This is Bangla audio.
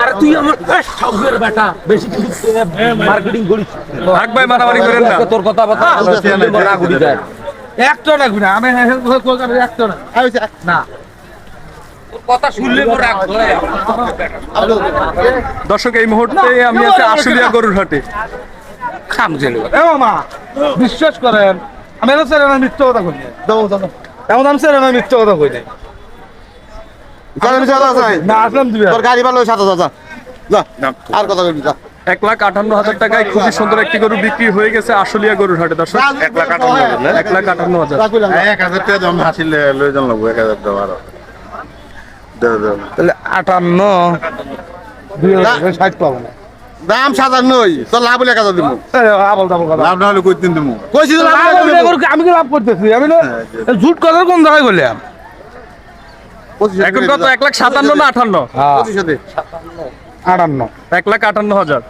আরে তুই আমার সবের বেটা। বেশি কিছু মার্কেটিং করিস। থাক ভাই মারামারি করেন না। তোর কথা না গুড়ি যায়। একটা রাখবি না আমি একটা না। না কথা শুনলে দর্শক এই মুহূর্তে আমি আছি আশুলিয়া গরুর হাটে খাম জেলে এ মামা বিশ্বাস করেন আমি এত স্যার মিথ্যা কথা কই এমন আমি স্যার মিথ্যা কথা কই নাই তোর গাড়ি ভালো সাত হাজার আর কথা বলবি যা। এক লাখ আটান্ন হাজার টাকায় খুবই সুন্দর একটি গরু বিক্রি হয়ে গেছে আশুলিয়া গরুর হাটে দর্শক। এক লাখ আটান্ন হাজার এক লাখ আটান্ন হাজার। এক হাজার টাকা দাম হাসিলে যান লাগবো এক হাজার টাকা আরও। দেও দেও তাহলে আটান্ন। দুই হাজার ষাট পাবো না। দাম সাজার নই তোর লাভ হলে এক হাজার দিব আবল তাবল কথা। লাভ না হলে কই দিন দিমু? কইছি লাভ হলে এক আমি কি লাভ করতেছি? আমি না ঝুট কথার কোন জায়গায় বললাম? এখন কত? এক লাখ সাতান্ন না আঠান্ন? আটান্ন এক লাখ আটান্ন হাজার।